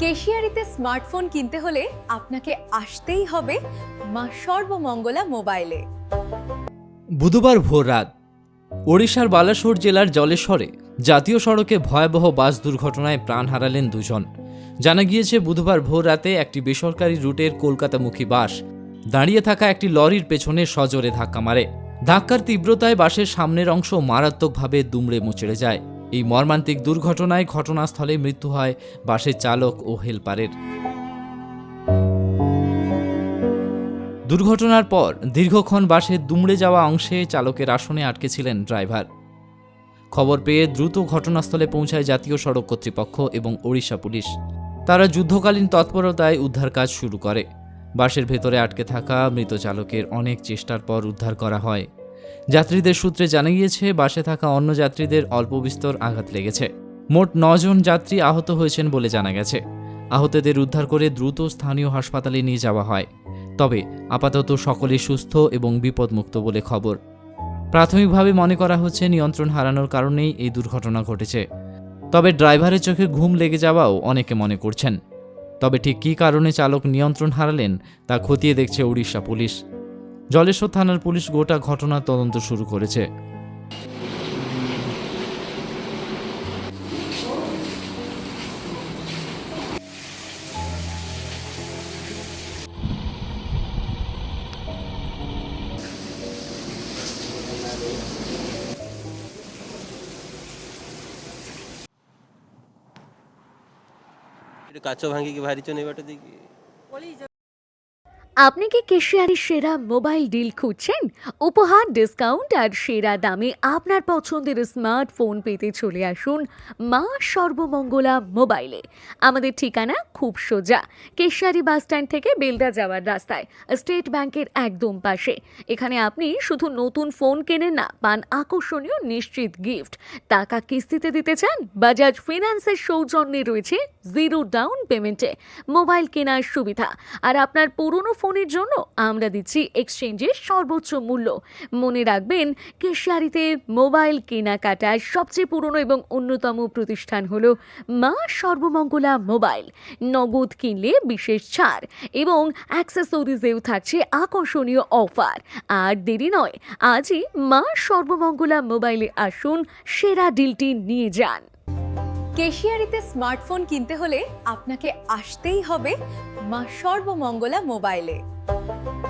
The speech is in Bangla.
কেশিয়ারিতে স্মার্টফোন কিনতে হলে আপনাকে আসতেই হবে মা সর্বমঙ্গলা মোবাইলে। বুধবার ভোর রাত, ওড়িশার বালাসোর জেলার জলেশ্বরে জাতীয় সড়কে ভয়াবহ বাস দুর্ঘটনায় প্রাণ হারালেন দুজন। জানা গিয়েছে, বুধবার ভোর রাতে একটি বেসরকারি রুটের কলকাতামুখী বাস দাঁড়িয়ে থাকা একটি লরির পেছনে সজোরে ধাক্কা মারে। ধাক্কার তীব্রতায় বাসের সামনের অংশ মারাত্মকভাবে দুমড়ে মুচড়ে যায়। এই মর্মান্তিক দুর্ঘটনায় ঘটনাস্থলে মৃত্যু হয় বাসের চালক ও হেলপারের। দুর্ঘটনার পর দীর্ঘক্ষণ বাসে দুমড়ে যাওয়া অংশে চালকের আসনে আটকে ছিলেন ড্রাইভার। খবর পেয়ে দ্রুত ঘটনাস্থলে পৌঁছায় জাতীয় সড়ক কর্তৃপক্ষ এবং ওড়িশা পুলিশ। তারা যুদ্ধকালীন তৎপরতায় উদ্ধার কাজ শুরু করে। বাসের ভেতরে আটকে থাকা মৃত চালকের অনেক চেষ্টার পর উদ্ধার করা হয়। যাত্রীদের সূত্রে জানা গিয়েছে, বাসে থাকা অন্য যাত্রীদের অল্প বিস্তর আঘাত লেগেছে। মোট নজন যাত্রী আহত হয়েছেন বলে জানা গেছে। আহতদের উদ্ধার করে দ্রুত স্থানীয় হাসপাতালে নিয়ে যাওয়া হয়। তবে আপাতত সকলে সুস্থ এবং বিপদমুক্ত বলে খবর। প্রাথমিকভাবে মনে করা হচ্ছে, নিয়ন্ত্রণ হারানোর কারণেই এই দুর্ঘটনা ঘটেছে। তবে ড্রাইভারের চোখে ঘুম লেগে যাওয়াও অনেকে মনে করছেন। তবে ঠিক কী কারণে চালক নিয়ন্ত্রণ হারালেন, তা খতিয়ে দেখছে উড়িষ্যা পুলিশ। জলেশ্বর থানার পুলিশ গোটা ঘটনার তদন্ত শুরু করেছে ଏଠି କାଚ ଭାଙ୍ଗିକି ବାହାରିଛନ୍ତି ଏ ବାଟ ଦେଇକି আপনি কি কেশিয়ারির সেরা মোবাইল ডিল খুঁজছেন? উপহার ডিসকাউন্ট আর সেরা দামে আপনার পছন্দের স্মার্টফোন পেতে চলে আসুন মা সর্বমঙ্গলা মোবাইলে। আমাদের ঠিকানা খুব সোজা কেশিয়ারি বাস স্ট্যান্ড থেকে বেলদা যাওয়ার রাস্তায়, স্টেট ব্যাংকের একদম পাশে। এখানে আপনি শুধু নতুন ফোন কেনেন না, পান আকর্ষণীয় নিশ্চিত গিফট টাকা কিস্তিতে দিতে চান, বাজাজ ফিনান্সের সৌজন্যে রয়েছে জিরো ডাউন পেমেন্টে মোবাইল কেনার সুবিধা। আর আপনার পুরনো ফোনের জন্য আমরা দিচ্ছি এক্সচেঞ্জের সর্বোচ্চ মূল্য। মনে রাখবেন, কেশিয়ারিতে মোবাইল কেনাকাটার সবচেয়ে পুরনো এবং অন্যতম প্রতিষ্ঠান হল মা সর্বমঙ্গলা মোবাইল। নগদ কিনলে বিশেষ ছাড় এবং অ্যাক্সেসরিজেও থাকছে আকর্ষণীয় অফার। আর দেরি নয়, আজই মা সর্বমঙ্গলা মোবাইলে আসুন, সেরা ডিলটি নিয়ে যান। কেশিয়ারিতে স্মার্টফোন কিনতে হলে আপনাকে আসতেই হবে মা সর্বমঙ্গলা মোবাইলে।